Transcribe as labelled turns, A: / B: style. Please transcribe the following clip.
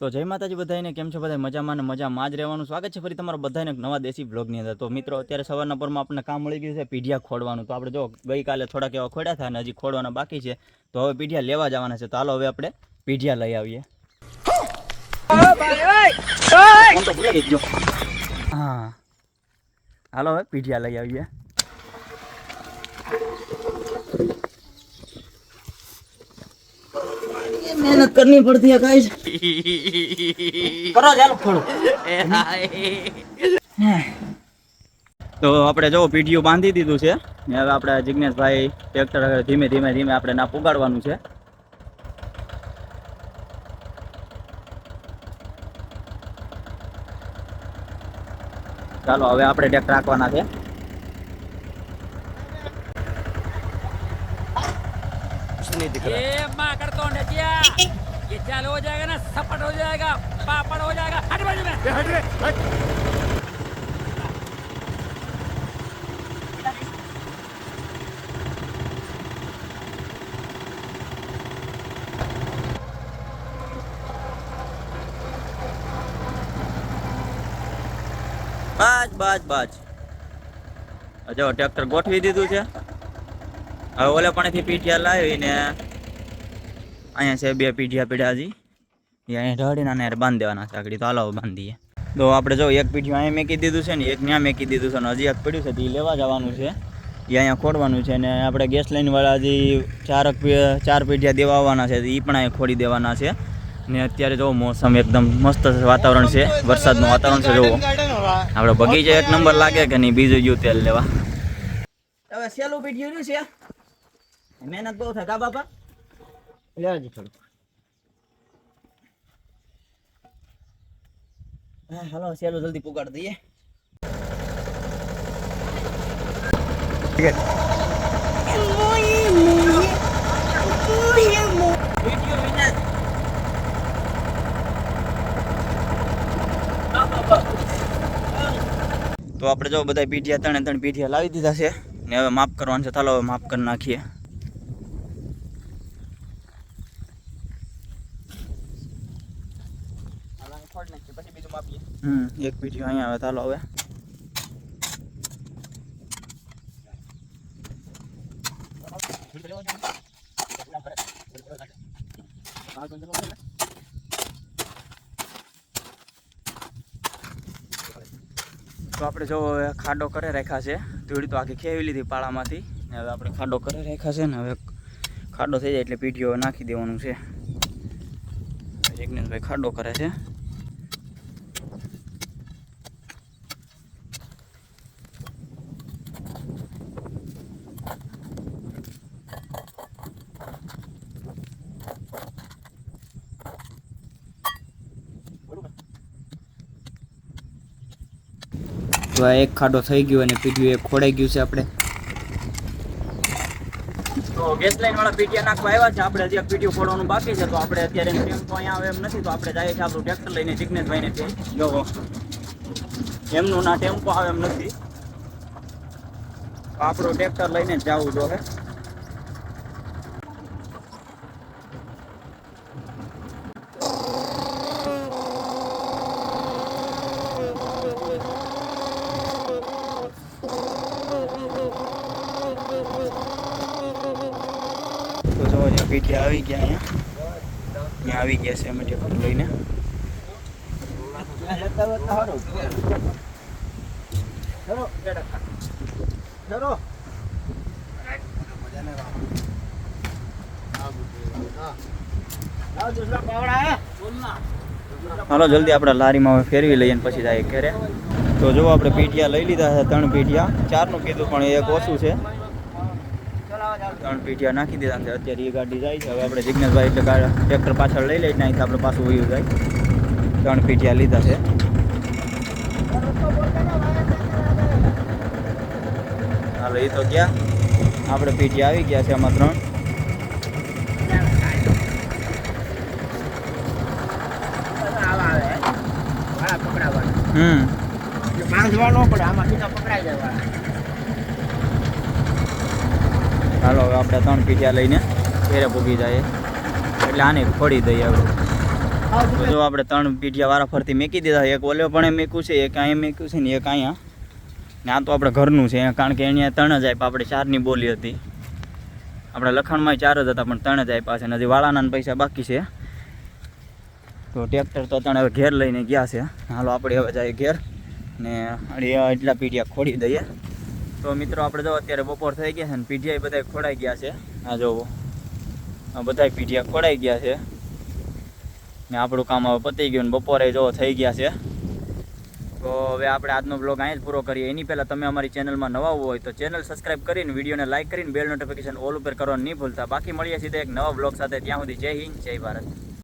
A: તો જય માતાજી બધાને કેમ છો બધા મજામાં ને મજામાં. જ રહેવાનું સ્વાગત છે ફરી તમારા બધાને નવા દેશી બ્લોગની અંદર. તો મિત્રો, અત્યારે સવારના પરમાં આપણને કામ મળી ગયું છે પીઢિયા ખોડવાનું. તો આપણે જો ગઈકાલે થોડાક એવા ખોડ્યા હતા અને હજી ખોડવાના બાકી છે. તો હવે પીઢિયા લેવા જવાના છે. તો હાલો હવે આપણે પીઢિયા લઈ આવીએ. હા. હાલો હવે પીઢિયા લઈ આવીએ. મહેનત કરની પડતી है गाइस કરો ચાલો ખોડો તો આપણે જો પીઢીઓ બાંધી દીધું છે ને હવે આપણે જિજ્ઞેશભાઈ ટ્રેક્ટર ધીમે ધીમે ધીમે આપણે ના પુગાડવાનું છે ચાલો હવે આપણે ટ્રેક્ટર રાખવાના છે
B: ये माँ करतो नदिया ये चाल हो जाएगा ना सपट हो जाएगा पापड़ हो जाएगा हट बाजू में हट रे हट
A: બસ બસ બસ જો ટ્રેક્ટર ગોઠવી દીધું છે હવે ઓલે પાણીથી પીઠિયા લાવીને અહીંયા છે બે પીઠિયા પીડ્યા હજી અહીંયા ઢળીને અને બાંધી દેવાના છે આગળ. તો હાલો બાંધીએ. તો આપણે જો એક પીઠિયું અહીંયા મેકી દીધું છે ને, એક ત્યાં મેકી દીધું છે ને, હજી એક પડ્યું છે, તે લેવા જવાનું છે. એ અહીંયા ખોડવાનું છે ને, આપણે ગેસ લાઈન વાળા હજી ચારક ચાર પીઠિયા દેવા આવવાના છે એ પણ અહીંયા ખોડી દેવાના છે. ને અત્યારે જો મોસમ એકદમ મસ્ત વાતાવરણ છે, વરસાદનું વાતાવરણ છે જોવો આપણે બગીચા એક નંબર લાગે કે નહીં, બીજું ગયું તેલ લેવા. હવે સેલું રહ્યું છે. મહેનત બહુ થાય. કા બાપા? લેવાજી થોડુંક. હા હાલો સેલું જલ્દી પુગાડ દઈએ. તો આપણે જો બધા પીઠિયા ત્રણે ત્રણ પીઠિયા લાવી દીધા છે. ને હવે માફ કરવાનું છે. ચાલો હવે માફ કરી નાખીએ. હમ, એક પીઠી અહીંયા આવે, ચાલો હવે. તો આપણે જો ખાડો કરે રાખ્યા છે. ધૂળી તો આખી ખેવી લીધી પાળામાંથી. ને હવે આપણે ખાડો કરે રાખ્યા છે ને હવે ખાડો થઈ જાય એટલે પીઠીઓ નાખી દેવાનું છે. જિજ્ઞેશભાઈ ખાડો કરે છે. તો આ એક ખાડો થઈ ગયો અને પીડિયું એક ખોડાઈ ગયું છે આપણે. તો ગેસ લાઈન વાળા પીટીયા નાખવા આવ્યા છે. આપણે એક પીઠિયું ખોડવાનું બાકી છે. તો આપણે અત્યારે ટેમ્પો અહીંયા આવે એમ નથી. તો આપણે જઈએ છીએ આપણું ટ્રેક્ટર લઈને જિજ્ઞેશભાઈને ત્યાં. જોવો. એમનું ના ટેમ્પો આવે એમ નથી. આપણું ટ્રેક્ટર લઈને જ જવું જોઈએ પીઠિયા આવી ગયા અહીંયા? અહીંયા આવી ગયા છે અમે ટ્રેક્ટર લઈને. હાલો, જલ્દી આપણે લારીમાં હવે ફેરવી લઈએ પછી જાય ઘરે. તો જો આપણે પીઠિયા લઈ લીધા છે, ત્રણ પીઠિયા ચારનું કીધું, પણ એક ઓછું છે. ત્રણ પીઠિયા નાખી દીધા છે. અત્યારે એ ગાડી જાય છે. હવે આપણે જિજ્ઞેશભાઈ એટલે ટ્રેક્ટર પાછળ લઈ લઈ નાખી આપણે પાછું વયું જાય. ત્રણ પીઠિયા લીધા છે. હાલો, એ તો ગયા. આપણે પીટી આવી ગયા છે આમાં ત્રણ. હમ.
C: બાંધવા ન પડે, આમાં સીધા પકડાઈ જાય
A: હાલો, હવે આપણે ત્રણ પીઠિયા લઈને ઘેરે પૂગી જાય એટલે આને ફોડી દઈએ હવે. જો આપણે ત્રણ પીઠિયા વારા ફરતી મેકી દીધા એક ઓલે પણ મેક્યું છે, એક અહીંયા મેક્યું છે ને એક અહીંયા. આ તો આપણે ઘરનું છે, કારણ કે અહીંયા ત્રણ જ આપ્યા. આપણે ચારની બોલી હતી. આપણે લખાણમાં ચાર જ હતા, પણ ત્રણ જ આપ્યા છે હજી વાળાના પૈસા બાકી છે. તો ટ્રેક્ટર તો ત્રણ હવે ઘેર લઈને ગયા છે. હાલો, આપણે હવે જઈએ ઘેર ને એટલા પીઠિયા ખોડી દઈએ. તો મિત્રો આપણે જો અત્યારે બપોર થઈ ગયા છે ને પીઢિયા બધા ખોડાઈ ગયા છે. આ જોવો આ બધા પીઢિયા ખોડાઈ ગયા છે. ને આપણું કામ હવે પતી ગયું ને બપોરે જો થઈ ગયા છે. તો હવે આપણે આજનો બ્લોગ અહીં જ પૂરો કરીએ. એની પહેલાં તમે અમારી ચેનલમાં નવા હોય તો ચેનલ સબસ્ક્રાઈબ કરીને, વિડીયોને લાઇક કરીને બેલ નોટિફિકેશન ઓલ ઉપર કરવાનું નહીં ભૂલતા. બાકી મળીએ સીધા એક નવા બ્લોગ સાથે. ત્યાં સુધી જય હિન્દ, જય ભારત.